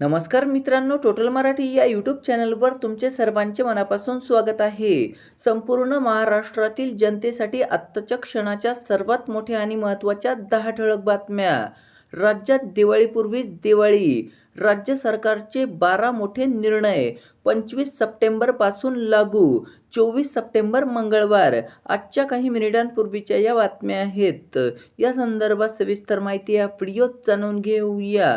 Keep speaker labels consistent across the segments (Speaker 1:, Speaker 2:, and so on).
Speaker 1: नमस्कार मित्रांनो टोटल मराठी या यूट्यूब चॅनलवर तुमचे सर्वांचे मनापासून स्वागत आहे. संपूर्ण महाराष्ट्रातील जनतेसाठी आत्ताच्या क्षणाच्या सर्वात मोठ्या आणि महत्त्वाच्या दहा ठळक बातम्या. राज्यात दिवाळीपूर्वीच दिवाळी. राज्य सरकारचे बारा मोठे निर्णय. पंचवीस सप्टेंबरपासून लागू. चोवीस सप्टेंबर मंगळवार. आजच्या काही मिनिटांपूर्वीच्या या बातम्या आहेत. या संदर्भात सविस्तर माहिती या व्हिडिओत जाणून घेऊया.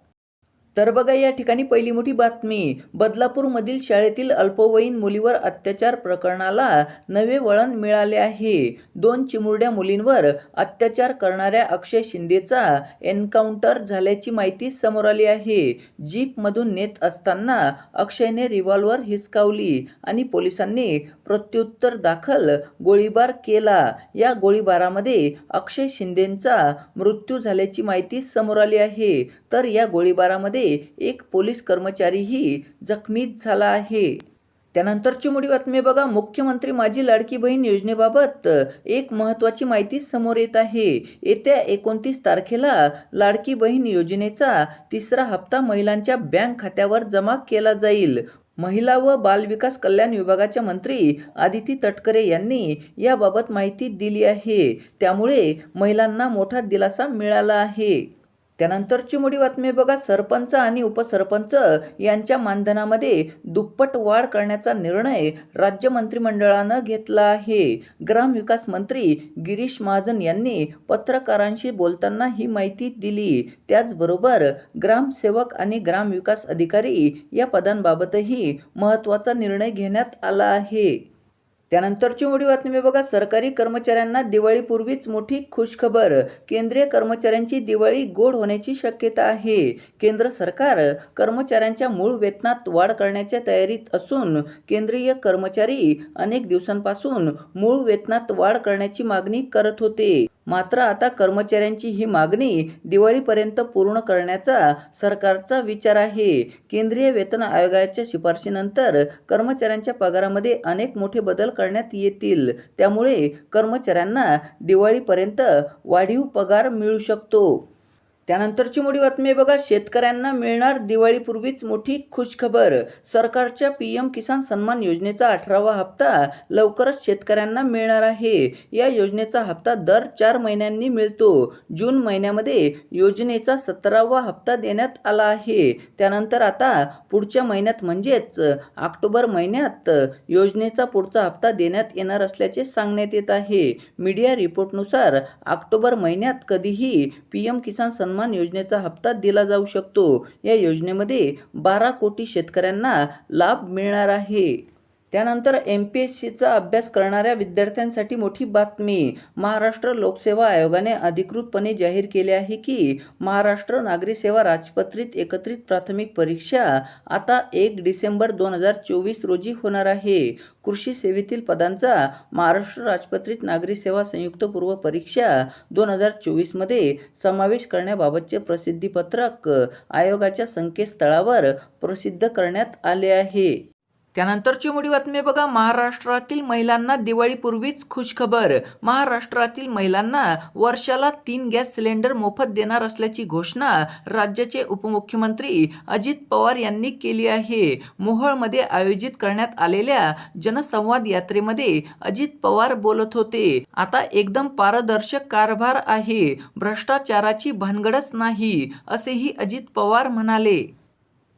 Speaker 1: तर बघा या ठिकाणी पहिली मोठी बातमी. बदलापूरमधील शाळेतील अल्पवयीन मुलीवर अत्याचार प्रकरणाला नवे वळण मिळाले आहे. दोन चिमुरड्या मुलींवर अत्याचार करणाऱ्या अक्षय शिंदेचा एन्काउंटर झाल्याची माहिती समोर आली आहे. जीपमधून नेत असताना अक्षयने रिव्हॉल्वर हिसकावली आणि पोलिसांनी प्रत्युत्तर दाखल गोळीबार केला. या गोळीबारामध्ये अक्षय शिंदेचा मृत्यू झाल्याची माहिती समोर आली आहे. तर या गोळीबारामध्ये एक पोलीस कर्मचारीही जखमी झाला आहे. त्यानंतरची मोठी बातमी बघा. मुख्यमंत्री माझी लाडकी बहीण योजनेबाबत एक महत्त्वाची माहिती समोर येत आहे. येत्या एकोणतीस तारखेला लाडकी बहीण योजनेचा तिसरा हप्ता महिलांच्या बँक खात्यावर जमा केला जाईल. महिला व बालविकास कल्याण विभागाच्या मंत्री आदिती तटकरे यांनी याबाबत माहिती दिली आहे. त्यामुळे महिलांना मोठा दिलासा मिळाला आहे. त्यानंतरची मोठी बातमी बघा सरपंच आणि उपसरपंच यांच्या मानधनामध्ये दुप्पट वाढ करण्याचा निर्णय राज्य मंत्रिमंडळानं घेतला आहे. ग्रामविकास मंत्री गिरीश महाजन यांनी पत्रकारांशी बोलताना ही माहिती दिली. त्याचबरोबर ग्रामसेवक आणि ग्रामविकास अधिकारी या पदांबाबतही महत्त्वाचा निर्णय घेण्यात आला आहे. त्यानंतरची मोठी बातमी बघा सरकारी कर्मचाऱ्यांना दिवाळीपूर्वीच मोठी खुशखबर. केंद्रीय कर्मचाऱ्यांची दिवाळी गोड होण्याची शक्यता आहे. केंद्र सरकार कर्मचाऱ्यांच्या मूळ वेतनात वाढ करण्याच्या तयारीत असून केंद्रीय कर्मचारी अनेक दिवसांपासून मूळ वेतनात वाढ करण्याची मागणी करत होते. मात्र आता कर्मचाऱ्यांची ही मागणी दिवाळीपर्यंत पूर्ण करण्याचा सरकारचा विचार आहे. केंद्रीय वेतन आयोगाच्या शिफारशीनंतर कर्मचाऱ्यांच्या पगारामध्ये अनेक मोठे बदल करण्यात येतील. त्यामुळे कर्मचाऱ्यांना दिवाळीपर्यंत वाढीव पगार मिळू शकतो. त्यानंतरची मोठी बातमी बघा शेतकऱ्यांना मिळणार दिवाळीपूर्वीच मोठी खुशखबर. सरकारच्या पी एम किसान सन्मान योजनेचा अठरावा हप्ता लवकरच शेतकऱ्यांना मिळणार आहे. या योजनेचा हप्ता दर चार महिन्यांनी मिळतो. जून महिन्यामध्ये योजनेचा सतरावा हप्ता देण्यात आला आहे. त्यानंतर आता पुढच्या महिन्यात म्हणजेच ऑक्टोबर महिन्यात योजनेचा पुढचा हप्ता देण्यात येणार असल्याचे सांगण्यात येत आहे. मीडिया रिपोर्टनुसार ऑक्टोबर महिन्यात कधीही पी एम किसान सन्मान योजनेचा हप्ता दिला जाऊ शकतो. या योजनेमध्ये बारा कोटी शेतकऱ्यांना लाभ मिळणार आहे. त्यानंतर एम पी एस सीचा अभ्यास करणाऱ्या विद्यार्थ्यांसाठी मोठी बातमी. महाराष्ट्र लोकसेवा आयोगाने अधिकृतपणे जाहीर केले आहे की महाराष्ट्र नागरी सेवा राजपत्रित एकत्रित प्राथमिक परीक्षा आता एक डिसेंबर दोन हजार चोवीस रोजी होणार आहे. कृषी सेवेतील पदांचा महाराष्ट्र राजपत्रित नागरी सेवा संयुक्त पूर्व परीक्षा दोन हजार चोवीसमध्ये समावेश करण्याबाबतचे प्रसिद्धीपत्रक आयोगाच्या संकेतस्थळावर प्रसिद्ध करण्यात आले आहे. त्यानंतरची मोठी बातमी बघा. महाराष्ट्रातील महिलांना दिवाळीपूर्वीच खुशखबर. महाराष्ट्रातील महिलांना वर्षाला तीन गॅस सिलेंडर मोफत देणार असल्याची घोषणा राज्याचे उपमुख्यमंत्री अजित पवार यांनी केली आहे. मोहोळमध्ये आयोजित करण्यात आलेल्या जनसंवाद यात्रेमध्ये अजित पवार बोलत होते. आता एकदम पारदर्शक कारभार आहे. भ्रष्टाचाराची भानगडच नाही असेही अजित पवार म्हणाले.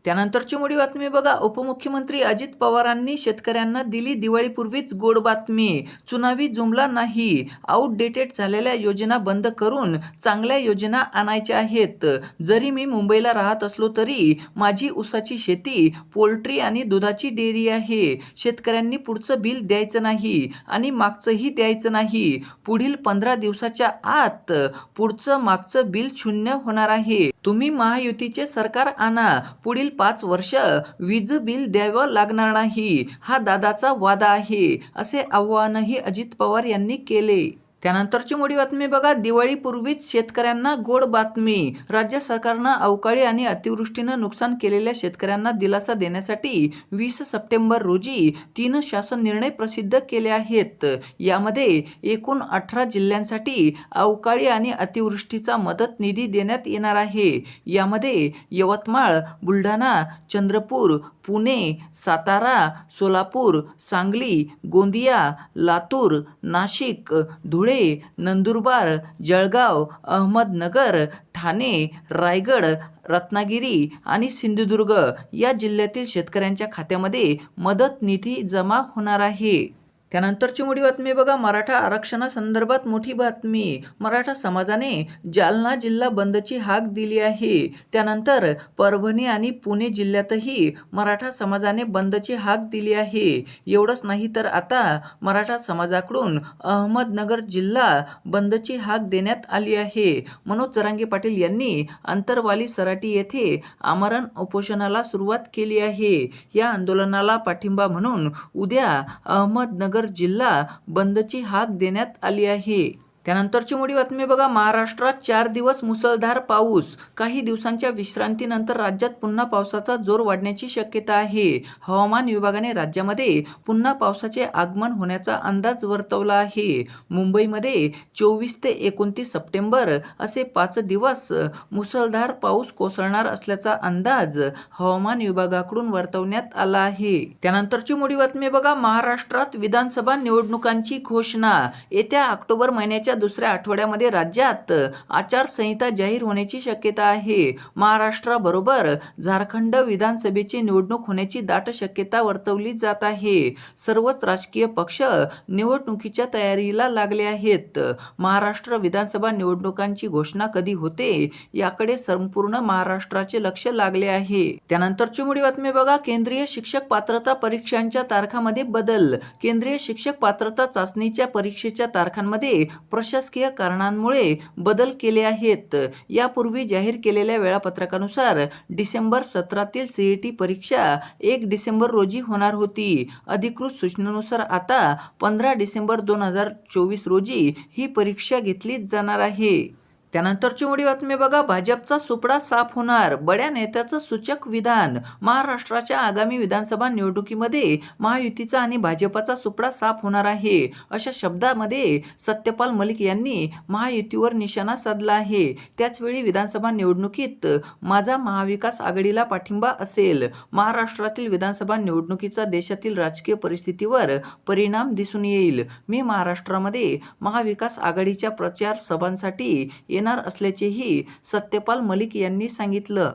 Speaker 1: त्यानंतरची मोठी बातमी बघा. उपमुख्यमंत्री अजित पवारांनी शेतकऱ्यांना दिली दिवाळीपूर्वीच गोड बातमी. चुनावी जुमला नाही. आउटडेटेड झालेल्या योजना बंद करून चांगल्या योजना आणायच्या आहेत. जरी मी मुंबईला राहत असलो तरी माझी ऊसाची शेती पोल्ट्री आणि दुधाची डेअरी आहे. शेतकऱ्यांनी पुढचं बिल द्यायचं नाही आणि मागचंही द्यायचं नाही. पुढील पंधरा दिवसाच्या आत पुढचं मागचं बिल शून्य होणार आहे. तुम्ही महायुतीचे सरकार आणा. पुढील पाच वर्ष वीज बिल द्यावं लागणार नाही. हा दादाचा वादा आहे असे आव्हानही अजित पवार यांनी केले. त्यानंतरची मोठी बातमी बघा. दिवाळीपूर्वीच शेतकऱ्यांना गोड बातमी. राज्य सरकारनं अवकाळी आणि अतिवृष्टीनं नुकसान केलेल्या शेतकऱ्यांना दिलासा देण्यासाठी वीस सप्टेंबर रोजी तीन शासन निर्णय प्रसिद्ध केले आहेत. यामध्ये एकूण अठरा जिल्ह्यांसाठी अवकाळी आणि अतिवृष्टीचा मदत निधी देण्यात येणार आहे. यामध्ये यवतमाळ बुलढाणा चंद्रपूर पुणे सातारा सोलापूर सांगली गोंदिया लातूर नाशिक धुळे नंदुरबार जळगाव अहमदनगर ठाणे रायगड रत्नागिरी आणि सिंधुदुर्ग या जिल्ह्यातील शेतकऱ्यांच्या खात्यामध्ये मदत निधी जमा होणार आहे. त्यानंतरची मोठी बातमी बघा मराठा आरक्षणासंदर्भात मोठी बातमी. मराठा समाजाने जालना जिल्हा बंदची हाक दिली आहे. त्यानंतर परभणी आणि पुणे जिल्ह्यातही मराठा समाजाने बंदची हाक दिली आहे. एवढंच नाही तर आता मराठा समाजाकडून अहमदनगर जिल्हा बंदची हाक देण्यात आली आहे. मनोज जरांगे पाटील यांनी अंतरवाली सराटी येथे आमरण उपोषणाला सुरुवात केली आहे. या आंदोलनाला पाठिंबा म्हणून उद्या अहमदनगर जिल्हा बंदची हाक देण्यात आली आहे. त्यानंतरची मोठी बातमी बघा. महाराष्ट्रात चार दिवस मुसळधार पाऊस. काही दिवसांच्या विश्रांतीनंतर राज्यात पुन्हा पावसाचा जोर वाढण्याची शक्यता आहे. हवामान विभागाने राज्यामध्ये पुन्हा पावसाचे आगमन होण्याचा अंदाज वर्तवला आहे. मुंबईमध्ये चोवीस ते एकोणतीस सप्टेंबर असे पाच दिवस मुसळधार पाऊस कोसळणार असल्याचा अंदाज हवामान विभागाकडून वर्तवण्यात आला आहे. त्यानंतरची मोठी बातमी बघा. महाराष्ट्रात विधानसभा निवडणुकांची घोषणा. येत्या ऑक्टोबर महिन्याच्या दुसऱ्या आठवड्यामध्ये राज्यात आचारसंहिता जाहीर होण्याची शक्यता आहे. महाराष्ट्राबरोबर झारखंड विधानसभेची निवडणूक होण्याची दाट शक्यता वर्तवली जात आहे. सर्वच राजकीय पक्ष निवडणुकीच्या तयारीला लागले आहेत. महाराष्ट्र विधानसभा निवडणुकांची घोषणा कधी होते याकडे संपूर्ण महाराष्ट्राचे लक्ष लागले आहे. त्यानंतर मोठी बातमी बघा. केंद्रीय शिक्षक पात्रता परीक्षांच्या तारखामध्ये बदल. केंद्रीय शिक्षक पात्रता चाचणीच्या परीक्षेच्या तारखांमध्ये प्रशासकीय कारणांमुळे बदल केले आहेत. यापूर्वी जाहीर केलेल्या वेळापत्रकानुसार डिसेंबर सतरातील सीईटी परीक्षा एक डिसेंबर रोजी होणार होती. अधिकृत सूचनेनुसार आता पंधरा डिसेंबर दोन हजार चोवीस रोजी ही परीक्षा घेतली जाणार आहे. त्यानंतरची मोठी बातमी बघा भाजपचा सुपडा साफ होणार. बड्या नेत्याचं सूचक विधान. महाराष्ट्राच्या आगामी विधानसभा निवडणुकीमध्ये महायुतीचा आणि भाजपचा सुपडा साफ होणार आहे. अशा शब्दामध्ये सत्यपाल मलिक यांनी महायुतीवर निशाणा साधला आहे. त्याचवेळी विधानसभा निवडणुकीत माझा महाविकास आघाडीला पाठिंबा असेल. महाराष्ट्रातील विधानसभा निवडणुकीचा देशातील राजकीय परिस्थितीवर परिणाम दिसून येईल. मी महाराष्ट्रामध्ये महाविकास आघाडीच्या प्रचार सभांसाठी येणार असल्याचेही सत्यपाल मलिक यांनी सांगितलं.